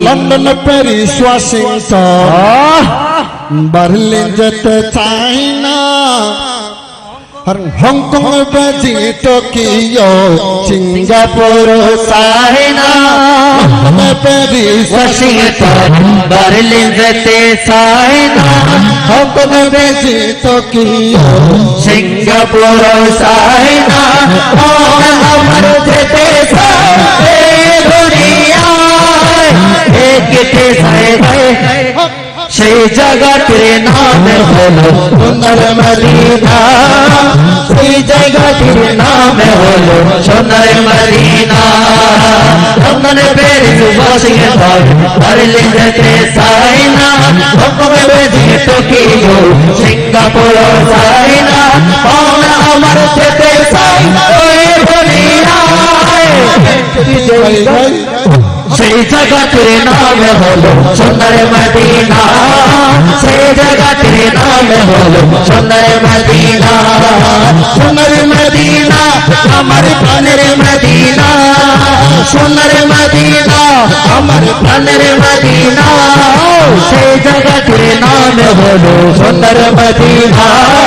London Paris Washington Berlin যেতে চাই না আর Hong Kong Beijing Tokyo Singapore চাই না লন্ডন প্যারিস ওয়াশিংটন বার্লিন যেতে চাই না হংকং বেজিং টোকিও সিঙ্গাপুর চাই না আমার যেতে একটি সেই জায়গাটির নাম হলো সোনার মদিনা সেই জায়গাটির নাম হলো সোনার মদিনা লন্ডনে প্যারিস ওয়াশিংটন বার্লিন যেতে চাই না। হংকংয়ে বেজিং টোকিও সিঙ্গাপুর চাই না। পাওনা আমার যেতে চাই ওই দুনিয়ায় সেই জায়গাটির নাম হলো সোনার মদিনা সেই জায়গাটির নাম হলো সোনার মদিনা সোনার মদিনা আমার প্রাণের মদিনা সোনার মদিনা আমার প্রাণের মদিনা সেই জায়গাটির নাম হলো সোনার মদিনা সেই জায়গাটির নাম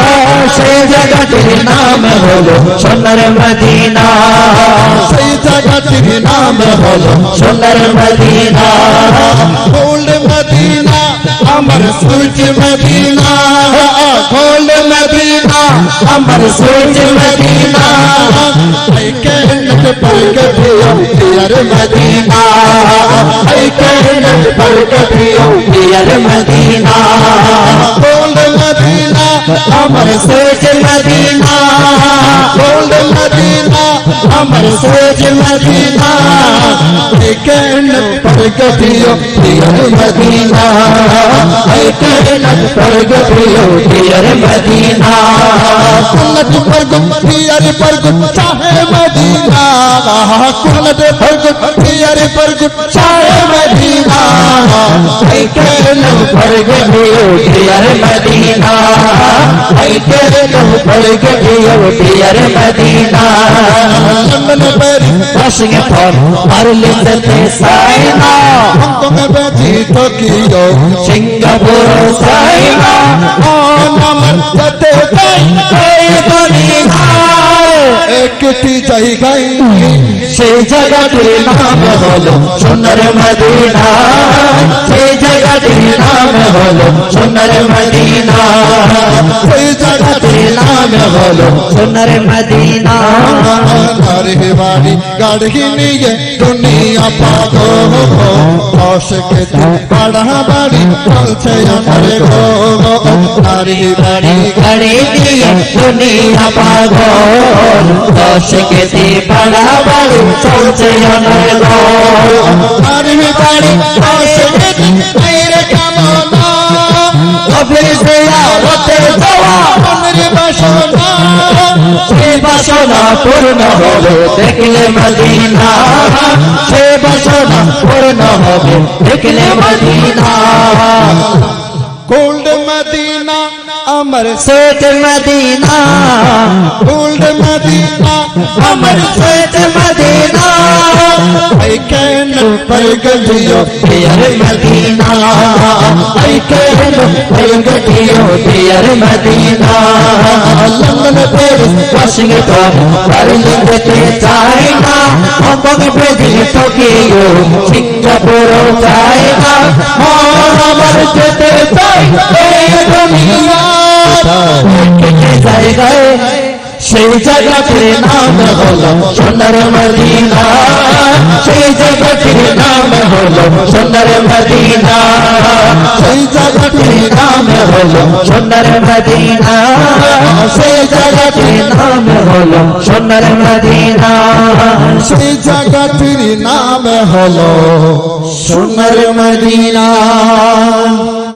হলো সোনার মদিনা সেই জায়গাটির নাম হলো সোনার মদিনা গোল্ড মদিনা আমার সুইট মদিনা গোল্ড মদিনা আমার সোচ Medina I cannot forget you, dear Medina. I cannot forget you, dear Medina. Gold अमर सोच मदीना मदीना, अमर सोच मदीना कहन पर गतियो मदीना कहन मदीना। पर गुम पर गुम, चाहे मदीना। पर गुम पर गुम, चाहे मदीना। भर गयो पियर मदीना भर गयो पियर मदीना साइना तुम बजी तो कियो सिंगापुर साइना ओ नमन सते साइना একটি জায়গায় সেই জায়গাটির নাম হলো সুন্দর মদিনা। সেই জায়গাটির নাম হলো সুন্দর মদিনা। জায়গাটির নাম হলো সোনার মদিনা নারী বাড়ি গাড়ি নিয়ে দুনিয়া পাগো অশকে পাড়া বাড়ি চলছে আমার গো নারী বাড়ি গাড়ি দিয়ে দুনিয়া পাগল কেজি পাড়া বাড়ি চলছে অনর নারী বাড়ি অশকে মেরে কামনা অফিসে আরতে যাওয়া মনের বাসনা। সে বাসনা পূর্ণ হবে দেখলে মদিনা। সে বাসনা পূর্ণ হবে দেখলে gold Medina. Can forget you dear Medina I can forget you dear Medina London Paris Washington Berlin যেতে চাই না হংকং বেজিং টোকিও সিঙ্গাপুর চাই না মন আমার যেতে চাই এই দুনিয়ায় জায়গায় সেই জায়গাটির নাম হলো সোনার মদিনা। সেই জায়গাটির নাম হলো সোনার মদিনা। সেই জায়গাটির নাম হলো সোনার মদিনা। সেই জায়গাটির নাম হলো সোনার মদিনা। সেই জায়গাটির নাম হলো সোনার মদিনা।